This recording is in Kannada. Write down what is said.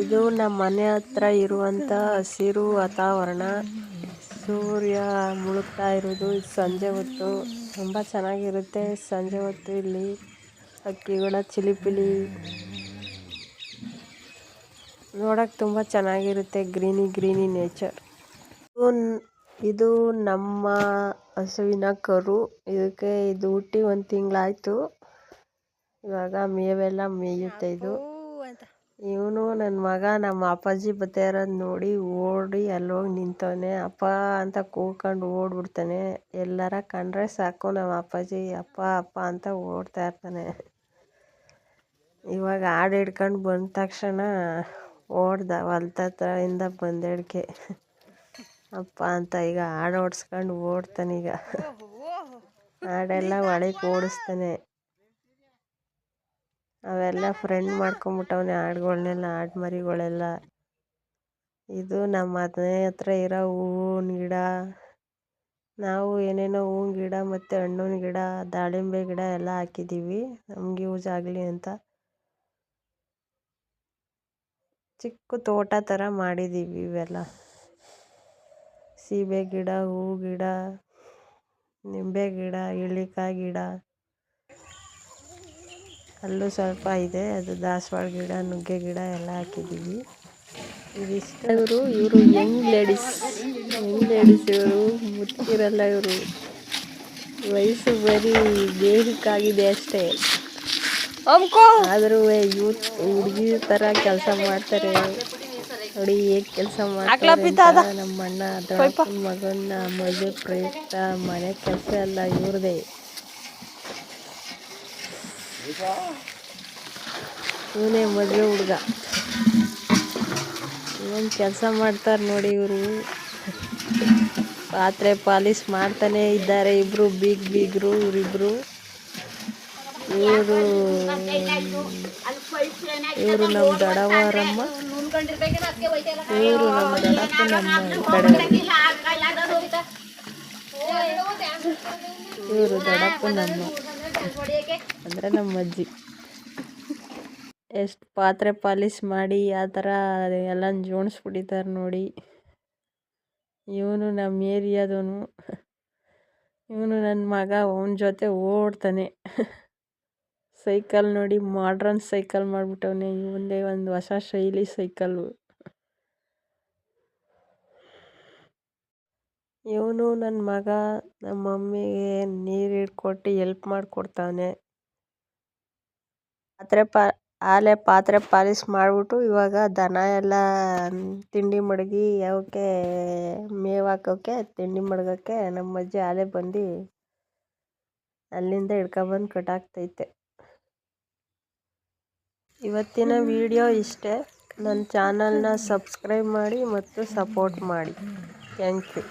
ಇದು ನಮ್ಮ ಮನೆ ಹತ್ರ ಇರುವಂತ ಹಸಿರು ವಾತಾವರಣ. ಸೂರ್ಯ ಮುಳುಗ್ತಾ ಇರೋದು ಸಂಜೆ ಹೊತ್ತು. ತುಂಬ ಚೆನ್ನಾಗಿರುತ್ತೆ ಸಂಜೆ ಹೊತ್ತು ಇಲ್ಲಿ. ಹಕ್ಕಿಗಳ ಚಿಲಿಪಿಲಿ. ನೋಡಕ್ಕೆ ತುಂಬ ಚೆನ್ನಾಗಿರುತ್ತೆ ಗ್ರೀನಿ ಗ್ರೀನಿ ನೇಚರ್. ಇದು ನಮ್ಮ ಹಸುವಿನ ಕರು. ಇದಕ್ಕೆ ಇದು ಹುಟ್ಟಿ ಒಂದು ತಿಂಗಳಾಯಿತು. ಇವಾಗ ಮೇವೆಲ್ಲ ಮೇಯುತ್ತೆ ಇದು. ಇವನು ನನ್ನ ಮಗ ನಮ್ಮ ಅಪ್ಪಾಜಿ ಬರ್ತಾ ಇರೋದು ನೋಡಿ ಓಡಿ ಅಲ್ಲೋಗಿ ನಿಂತವನೆ. ಅಪ್ಪ ಅಂತ ಕೂಗ್ಕೊಂಡು ಓಡ್ಬಿಡ್ತಾನೆ. ಎಲ್ಲರ ಕಂಡ್ರೆ ಸಾಕು ನಮ್ಮ ಅಪ್ಪಾಜಿ. ಅಪ್ಪ ಅಪ್ಪ ಅಂತ ಓಡ್ತಾ ಇರ್ತಾನೆ. ಇವಾಗ ಹಾಡು ಹಿಡ್ಕೊಂಡು ಬಂದ ತಕ್ಷಣ ಓಡ್ದ ಹೊಲ್ತತ್ರಿಂದ ಬಂದೆಡ್ಕೆ. ಅಪ್ಪ ಅಂತ ಈಗ ಹಾಡು ಓಡಿಸ್ಕೊಂಡು ಓಡ್ತಾನೆ ಈಗ. ಹಾಡೆಲ್ಲ ಒಳಗೆ ಓಡಿಸ್ತಾನೆ. ಅವೆಲ್ಲ ಫ್ರೆಂಡ್ ಮಾಡ್ಕೊಂಬಿಟ್ಟವನೆ ಆಡುಗಳನ್ನೆಲ್ಲ ಆಡು ಮರಿಗಳೆಲ್ಲ ಇದು ನಮ್ಮ ಮನೆ ಹತ್ರ ಇರೋ ಹೂವಿನ ಗಿಡ. ನಾವು ಏನೇನೋ ಹೂವಿನ ಗಿಡ ಮತ್ತು ಹಣ್ಣಿನ ಗಿಡ, ದಾಳಿಂಬೆ ಗಿಡ ಎಲ್ಲ ಹಾಕಿದ್ದೀವಿ ನಮ್ಗೆ ಯೂಸ್ ಆಗಲಿ ಅಂತ. ಚಿಕ್ಕ ತೋಟ ಥರ ಮಾಡಿದ್ದೀವಿ ಇವೆಲ್ಲ. ಸೀಬೆ ಗಿಡ, ಹೂ ಗಿಡ, ನಿಂಬೆ ಗಿಡ, ಇಳಿಕಾಯಿ ಗಿಡ. ಅಲ್ಲೂ ಸ್ವಲ್ಪ ಇದೆ. ಅದು ದಾಸವಾಳ ಗಿಡ ನುಗ್ಗೆ ಗಿಡ ಎಲ್ಲ ಹಾಕಿದ್ದೀವಿ. ಇದಿಷ್ಟ ಇವರು ಇವರು ಯಂಗ್ ಲೇಡೀಸ್ ಯಂಗ್ ಲೇಡೀಸ್ ಇವರು ಮುತ್ತಿರಲ್ಲ ಇವರು. ವಯಸ್ಸು ಬರೀ ದೇಹಕ್ಕಾಗಿದೆ ಅಷ್ಟೇ. ಆದರೂ ಯೂತ್ ಹುಡುಗಿ ಥರ ಕೆಲಸ ಮಾಡ್ತಾರೆ. ನೋಡಿ ಹೇಗೆ ಕೆಲಸ ಮಾಡ್ತಾರೆ ನಮ್ಮ ಅಣ್ಣ ದೊಡ್ಡಪ್ಪನ ಮಗನ ಮದುವೆ ಪ್ರಯುಕ್ತ ಮನೆ ಕೆಲಸ ಎಲ್ಲ ಇವ್ರದೇ. ಇವನೇ ಮದುವೆ ಹುಡುಗ. ಏನು ಕೆಲಸ ಮಾಡ್ತಾರೆ ನೋಡಿ ಇವರು. ಪಾತ್ರೆ ಪಾಲಿಶ್ ಮಾಡ್ತಾನೆ ಇದ್ದಾರೆ ಇಬ್ರು, ಬೀಗ್ ಬೀಗರು ಇವರಿಬ್ರು. ಇವರು ಇವರು ನಮ್ಮ ದಡವಾರಮ್ಮ. ಇವರು ನಮ್ಮ ದಡಪ್ಪ ನಮ್ಮ ಕಡೆ ಇವರು ದಡಪ್ಪ ನಮ್ಮ ಅಂದರೆ ನಮ್ಮ ಅಜ್ಜಿ ಎಷ್ಟು ಪಾತ್ರೆ ಪಾಲಿಶ್ ಮಾಡಿ, ಆ ಥರ ಎಲ್ಲ ಜೋಡಿಸ್ಬಿಟ್ಟಿದ್ದಾರೆ ನೋಡಿ. ಇವನು ನಮ್ಮ ಏರಿಯಾದವನು. ಇವನು ನನ್ನ ಮಗ, ಅವನ ಜೊತೆ ಓಡ್ತಾನೆ. ಸೈಕಲ್ ನೋಡಿ, ಮಾಡ್ರನ್ ಸೈಕಲ್ ಮಾಡಿಬಿಟ್ಟವನೇ. ಇವಂದೇ ಒಂದು ಹೊಸ ಶೈಲಿ ಸೈಕಲ್ಲು. ಇವನು ನನ್ನ ಮಗ ನಮ್ಮ ಮಮ್ಮಿಗೆ ನೀರು ಹಿಡ್ಕೊಟ್ಟು ಎಲ್ಪ್ ಮಾಡಿಕೊಡ್ತಾವನೆ. ಪಾತ್ರೆ ಪಾ, ಆಲೆ ಪಾತ್ರೆ ಪಾಲಿಶ್ ಮಾಡಿಬಿಟ್ಟು ಇವಾಗ ದನ ಎಲ್ಲ ತಿಂಡಿ ಮಡಗಿ ಅವಕ್ಕೆ ಮೇವು ಹಾಕೋಕ್ಕೆ ತಿಂಡಿ ಮಡಗೋಕ್ಕೆ ನಮ್ಮ ಅಜ್ಜಿ ಆಲೆ ಬಂದು ಅಲ್ಲಿಂದ ಹಿಡ್ಕೊಬಂದು ಕಟ್ಟಾಕ್ತೈತೆ. ಇವತ್ತಿನ ವಿಡಿಯೋ ಇಷ್ಟೇ. ನನ್ನ ಚಾನಲ್ನ ಸಬ್ಸ್ಕ್ರೈಬ್ ಮಾಡಿ ಮತ್ತು ಸಪೋರ್ಟ್ ಮಾಡಿ. Thank you